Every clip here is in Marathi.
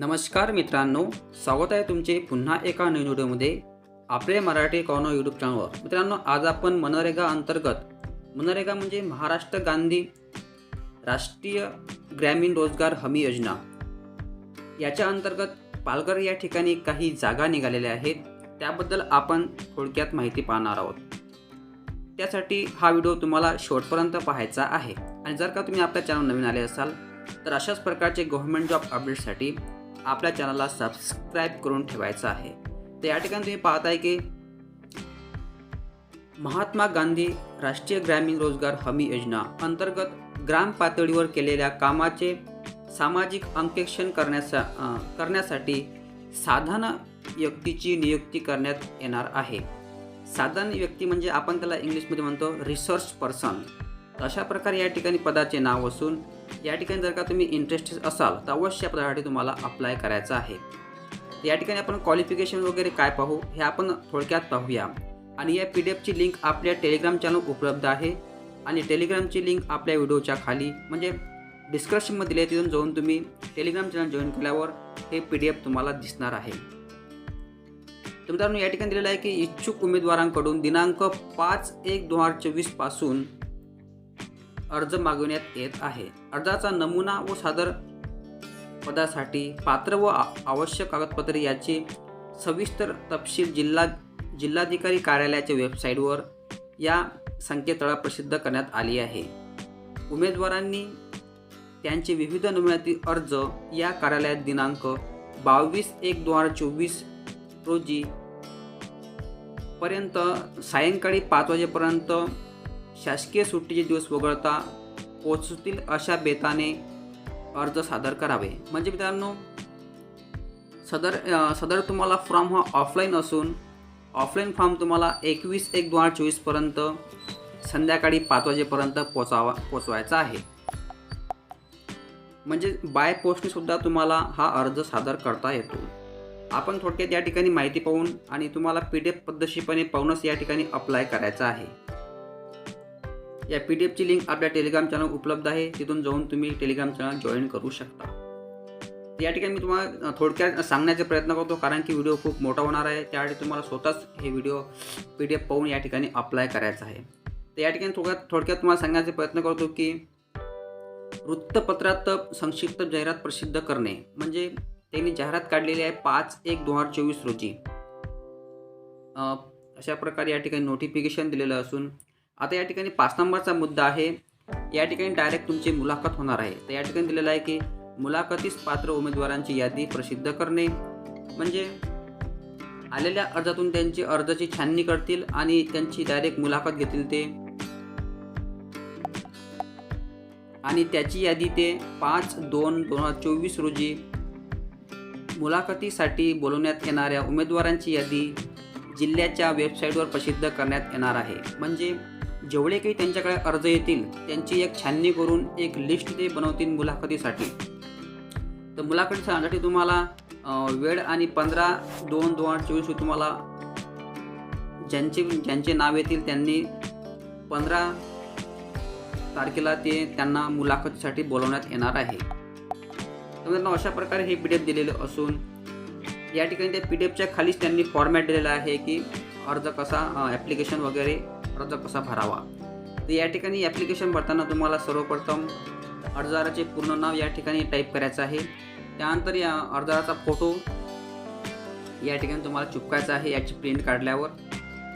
नमस्कार मित्रांनो स्वागत आहे तुमचे पुन्हा एका नवीन व्हिडिओमध्ये. आपले मराठी कॉर्नर यूट्यूब चॅनलवर मित्रांनो आज आपण मनरेगा अंतर्गत मनरेगा म्हणजे महाराष्ट्र गांधी राष्ट्रीय ग्रामीण रोजगार हमी योजना. याच्या अंतर्गत पालघर या ठिकाणी काही जागा निघालेल्या आहेत. त्याबद्दल आपण थोडक्यात माहिती पाहणार आहोत. त्यासाठी हा व्हिडिओ तुम्हाला शेवटपर्यंत पाहायचा आहे. आणि जर का तुम्ही आपल्या चॅनल नवीन आले असाल तर अशाच प्रकारचे गव्हर्नमेंट जॉब अपडेटसाठी आपल्या चॅनलला सबस्क्राईब करून ठेवायचं आहे. तर या ठिकाणी तुम्ही पाहताय की महात्मा गांधी राष्ट्रीय ग्रामीण रोजगार हमी योजना अंतर्गत ग्राम पातळीवर केलेल्या कामाचे सामाजिक अंकेक्षण करण्याचा करण्यासाठी साधन व्यक्तीची नियुक्ती करण्यात येणार आहे. साधन व्यक्ती म्हणजे आपण त्याला इंग्लिशमध्ये म्हणतो रिसर्च पर्सन अशा प्रकारे या ठिकाणी पदाचे नाव असून या ठिकाणी जर का तुम्ही इंटरेस्टेड असाल तर अवश्य या पदासाठी तुम्हाला अप्लाय करायचं आहे. या ठिकाणी आपण क्वालिफिकेशन वगैरे काय पाहू हे आपण थोडक्यात पाहूया. आणि या पी डी एफची लिंक आपल्या टेलिग्राम चॅनल उपलब्ध आहे. आणि टेलिग्रामची लिंक आपल्या व्हिडिओच्या खाली म्हणजे डिस्क्रिप्शनमध्ये दिली आहे तिथून जाऊन तुम्ही टेलिग्राम चॅनल जॉईन केल्यावर हे पी डी एफ तुम्हाला दिसणार आहे. तर मित्रांनो या ठिकाणी दिलेलं आहे की इच्छुक उमेदवारांकडून दिनांक पाच एक दोन हजार चोवीसपासून अर्ज मागवण्यात येत आहे. अर्जाचा नमुना व सादर पदासाठी पात्र व आवश्यक कागदपत्रे याचे सविस्तर तपशील जिल्हा जिल्हाधिकारी कार्यालयाच्या वेबसाईटवर या संकेतस्थळात प्रसिद्ध करण्यात आली आहे. उमेदवारांनी त्यांचे विविध नमुन्यातील अर्ज या कार्यालयात दिनांक बावीस एक दोन हजार चोवीस रोजी पर्यंत सायंकाळी पाच वाजेपर्यंत शासकीय सुट्टीचे दिवस वगळता पोचतील अशा बेताने अर्ज सादर करावे. म्हणजे मित्रांनो सदर सदर तुम्हाला फॉर्म हा ऑफलाईन असून ऑफलाईन फॉर्म तुम्हाला एकवीस एक दोन हजार चोवीसपर्यंत संध्याकाळी पाच वाजेपर्यंत पोचावा पोचवायचा आहे. म्हणजे बाय पोस्टने सुद्धा तुम्हाला हा अर्ज सादर करता येतो. आपण थोडक्यात या ठिकाणी माहिती पाहून आणि तुम्हाला पी डी एफ पद्धतशीरपणे पाहूनच या ठिकाणी अप्लाय करायचं आहे. या पी डी एफची लिंक आपल्या टेलिग्राम चॅनल उपलब्ध आहे. तिथून जाऊन तुम्ही टेलिग्राम चॅनल जॉईन करू शकता. या ठिकाणी मी तुम्हाला थोडक्यात सांगण्याचा प्रयत्न करतो कारण की व्हिडिओ खूप मोठा होणार आहे. त्यासाठी तुम्हाला स्वतःच हे व्हिडिओ पी डी एफ पाहून या ठिकाणी अप्लाय करायचं आहे. तर या ठिकाणी थोडक्यात थोडक्यात तुम्हाला सांगण्याचा प्रयत्न करतो की वृत्तपत्रात संक्षिप्त जाहिरात प्रसिद्ध करणे म्हणजे त्यांनी जाहिरात काढलेली आहे पाच एक दोन हजार चोवीस रोजी. अशा प्रकारे या ठिकाणी नोटिफिकेशन दिलेलं असून आता या ठिकाणी पाच नंबरचा मुद्दा आहे. या ठिकाणी डायरेक्ट तुमची मुलाखत होणार आहे. तर या ठिकाणी दिलेलं आहे की मुलाखतीस पात्र उमेदवारांची यादी प्रसिद्ध करणे. म्हणजे आलेल्या अर्जातून त्यांची अर्जाची छाननी करतील आणि त्यांची डायरेक्ट मुलाखत घेतील ते. आणि त्याची यादी ते पाच दोन दोन हजार चोवीस रोजी मुलाखतीसाठी बोलवण्यात येणाऱ्या उमेदवारांची यादी जिल्ह्याच्या वेबसाईटवर प्रसिद्ध करण्यात येणार आहे. म्हणजे जेवढे काही त्यांच्याकडे अर्ज येतील त्यांची एक छाननी करून एक लिस्ट ते बनवतील मुलाखतीसाठी. तर मुलाखतीसाठी तुम्हाला वेळ आणि पंधरा दोन दोन हजार चोवीस तुम्हाला ज्यांचे ज्यांचे नाव येतील त्यांनी पंधरा तारखेला ते त्यांना मुलाखतीसाठी बोलवण्यात येणार आहे. तर अशा प्रकारे हे पी डी एफ दिलेलं असून या ठिकाणी त्या पी डी एफच्या खालीच त्यांनी फॉर्मॅट दिलेला आहे की अर्ज कसा ॲप्लिकेशन वगैरे अर्ज कसा भरावा तर या ठिकाणी ॲप्लिकेशन भरताना तुम्हाला सर्वप्रथम अर्जदाराचे पूर्ण नाव या ठिकाणी टाईप करायचं आहे. त्यानंतर या अर्जदाराचा फोटो या ठिकाणी तुम्हाला चिपकायचा आहे याची प्रिंट काढल्यावर.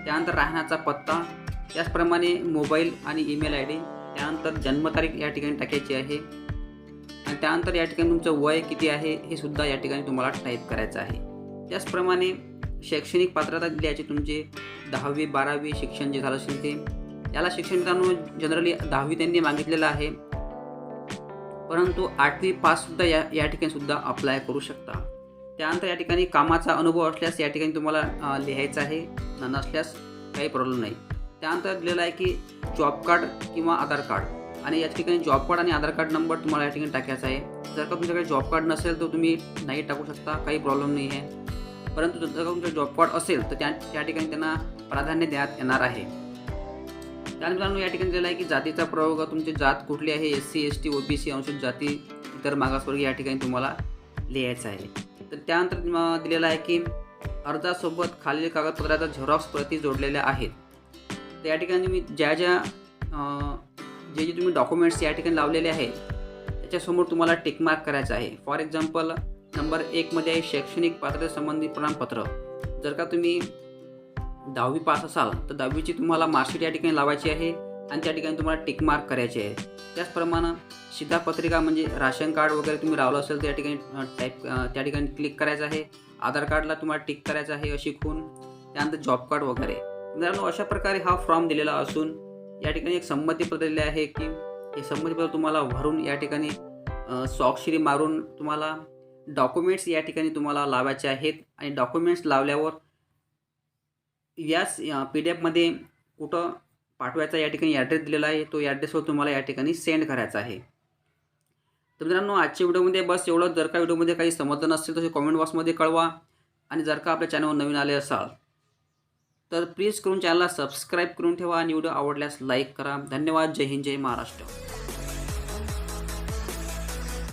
त्यानंतर राहण्याचा पत्ता त्याचप्रमाणे मोबाईल आणि ईमेल आय डी त्यानंतर जन्मतारीख या ठिकाणी टाकायची आहे. आणि त्यानंतर या ठिकाणी तुमचं वय किती आहे हे सुद्धा या ठिकाणी तुम्हाला टाईप करायचं आहे. त्याचप्रमाणे शैक्षणिक पात्रता दिली याची तुमचे. दहावी बारावी शिक्षण जे झालं असेल ते. याला शिक्षण मित्रांनो जनरली दहावी त्यांनी मागितलेलं आहे. परंतु आठवी पाससुद्धा या या ठिकाणी सुद्धा अप्लाय करू शकता. त्यानंतर या ठिकाणी कामाचा अनुभव असल्यास या ठिकाणी तुम्हाला लिहायचं आहे. नसल्यास काही प्रॉब्लेम नाही. त्यानंतर दिलेलं आहे की जॉब कार्ड किंवा आधार कार्ड आणि या ठिकाणी जॉब कार्ड आणि आधार कार्ड नंबर तुम्हाला या ठिकाणी टाकायचा आहे. जर का तुमच्याकडे जॉब कार्ड नसेल तर तुम्ही नाही टाकू शकता. काही प्रॉब्लेम नाही आहे परंतु जर तुमचं जॉब कॉड असेल तर त्या त्या ठिकाणी त्यांना प्राधान्य देण्यात येणार आहे. त्यानंतर या ठिकाणी दिलं आहे की जातीचा प्रयोग तुमची जात कुठली आहे? S C S T O B C अनुसूचित जाती इतर मागासवर्गीय या ठिकाणी तुम्हाला लिहायचं आहे. तर त्यानंतर दिलेलं आहे की अर्जासोबत खालील कागदपत्राचा झेरॉक्स प्रती जोडलेल्या आहेत. तर या ठिकाणी मी ज्या ज्या जे जे तुम्ही डॉक्युमेंट्स या ठिकाणी लावलेले आहेत त्याच्यासमोर तुम्हाला टिकमार्क करायचं आहे. फॉर एक्झाम्पल नंबर एकमध्ये आहे शैक्षणिक पात्रतेसंबंधी प्रमाणपत्र. जर का तुम्ही दहावी पास असाल तर दहावीची तुम्हाला मार्कशीट या ठिकाणी लावायची आहे आणि त्या ठिकाणी तुम्हाला टिक मार्क करायचे आहे. त्याचप्रमाणे शिधापत्रिका म्हणजे राशन कार्ड वगैरे तुम्ही लावलं असेल तर या ठिकाणी टाईप त्या ठिकाणी क्लिक करायचं आहे. आधार कार्डला तुम्हाला टिक करायचं आहे अशी खून त्यानंतर जॉब कार्ड वगैरे. मित्रांनो अशा प्रकारे हा फॉर्म दिलेला असून या ठिकाणी एक संमतीपत्र दिले आहे की हे संमतीपत्र तुम्हाला भरून या ठिकाणी स्वाक्षरी मारून तुम्हाला डॉक्युमेंट्स या ठिकाणी तुम्हाला लावायचे आहेत आणि डॉक्युमेंट्स लावल्यावर याच पी डी एफमध्ये कुठं पाठवायचा या ठिकाणी ॲड्रेस दिलेला आहे तो ॲड्रेसवर तुम्हाला या ठिकाणी सेंड करायचा आहे. तर मित्रांनो आजच्या व्हिडिओमध्ये बस एवढं जर का व्हिडिओमध्ये काही समजलं नसेल तर कॉमेंट बॉक्समध्ये कळवा आणि जर का आपल्या चॅनलवर नवीन आले असाल तर प्लीज करून चॅनलला सबस्क्राईब करून ठेवा आणि व्हिडिओ आवडल्यास लाईक करा. धन्यवाद. जय हिंद. जय महाराष्ट्र.